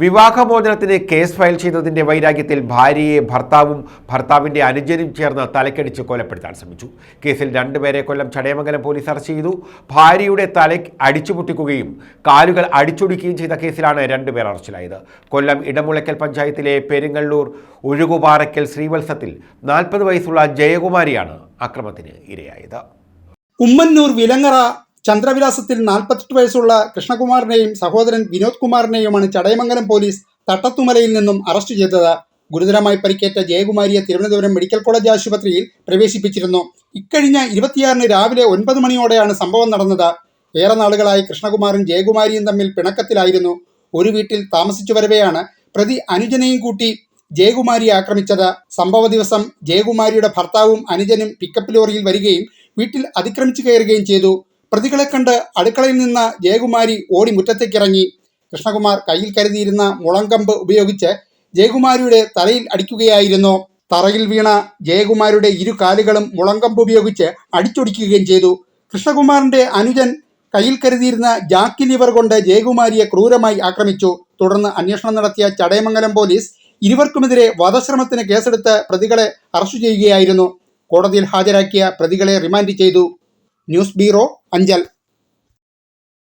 വിവാഹമോചനത്തിന് case file ചെയ്തതിന്റെ വൈരാഗ്യത്തിൽ ഭാര്യയെ ഭർത്താവും ഭർത്താവിന്റെ അനുജനും ചേർന്ന് തലക്കടിച്ച് കൊലപ്പെടുത്താൻ ശ്രമിച്ചു. കേസിൽ രണ്ടുപേരെ കൊല്ലം ചടയമംഗലം പോലീസ് അറസ്റ്റ് ചെയ്തു. ഭാര്യയുടെ തല അടിച്ചുപൊട്ടിക്കുകയും കാലുകൾ അടിച്ചൊടിക്കുകയും ചെയ്ത കേസിലാണ് രണ്ടുപേർ അറസ്റ്റിലായത്. കൊല്ലം ഇടമുളയ്ക്കൽ പഞ്ചായത്തിലെ പെരുങ്ങള്ളൂർ ഒഴുകുപാറയ്ക്കൽ ശ്രീവത്സത്തിൽ നാൽപ്പത് വയസ്സുള്ള ജയകുമാരിയാണ് അക്രമത്തിന് ഇരയായത്. ഉമ്മന്നൂർ വിലങ്ങറ ചന്ദ്രവിലാസത്തിൽ നാൽപ്പത്തെട്ട് വയസ്സുള്ള കൃഷ്ണകുമാറിനെയും സഹോദരൻ വിനോദ് കുമാറിനെയുമാണ് ചടയമംഗലം പോലീസ് തട്ടത്തുമലയിൽ നിന്നും അറസ്റ്റ് ചെയ്തത്. ഗുരുതരമായി പരിക്കേറ്റ ജയകുമാരിയെ തിരുവനന്തപുരം മെഡിക്കൽ കോളേജ് ആശുപത്രിയിൽ പ്രവേശിപ്പിച്ചിരുന്നു. ഇക്കഴിഞ്ഞ ഇരുപത്തിയാറിന് രാവിലെ ഒൻപത് മണിയോടെയാണ് സംഭവം നടന്നത്. ഏറെ നാളുകളായി കൃഷ്ണകുമാറും ജയകുമാരിയും തമ്മിൽ പിണക്കത്തിലായിരുന്നു. ഒരു വീട്ടിൽ താമസിച്ചു വരവെയാണ് പ്രതി അനുജനെയും കൂട്ടി ജയകുമാരിയെ ആക്രമിച്ചത്. സംഭവ ദിവസം ജയകുമാരിയുടെ ഭർത്താവും അനുജനും പിക്കപ്പ് ലോറിയിൽ വരികയും വീട്ടിൽ അതിക്രമിച്ചു കയറുകയും ചെയ്തു. പ്രതികളെ കണ്ട് അടുക്കളയിൽ നിന്ന് ജയകുമാരി ഓടി മുറ്റത്തേക്കിറങ്ങി. കൃഷ്ണകുമാർ കയ്യിൽ കരുതിയിരുന്ന മുളങ്കമ്പ് ഉപയോഗിച്ച് ജയകുമാരിയുടെ തലയിൽ അടിക്കുകയായിരുന്നു. തറയിൽ വീണ ജയകുമാരിയുടെ ഇരു കാലുകളും മുളങ്കമ്പ് ഉപയോഗിച്ച് അടിച്ചൊടിക്കുകയും ചെയ്തു. കൃഷ്ണകുമാറിന്റെ അനുജൻ കയ്യിൽ കരുതിയിരുന്ന ജാക്കി ലിവർ കൊണ്ട് ജയകുമാരിയെ ക്രൂരമായി ആക്രമിച്ചു. തുടർന്ന് അന്വേഷണം നടത്തിയ ചടയമംഗലം പോലീസ് ഇരുവർക്കുമെതിരെ വധശ്രമത്തിന് കേസെടുത്ത് പ്രതികളെ അറസ്റ്റ് ചെയ്യുകയായിരുന്നു. കോടതിയിൽ ഹാജരാക്കിയ പ്രതികളെ റിമാൻഡ് ചെയ്തു. News bureau Anchal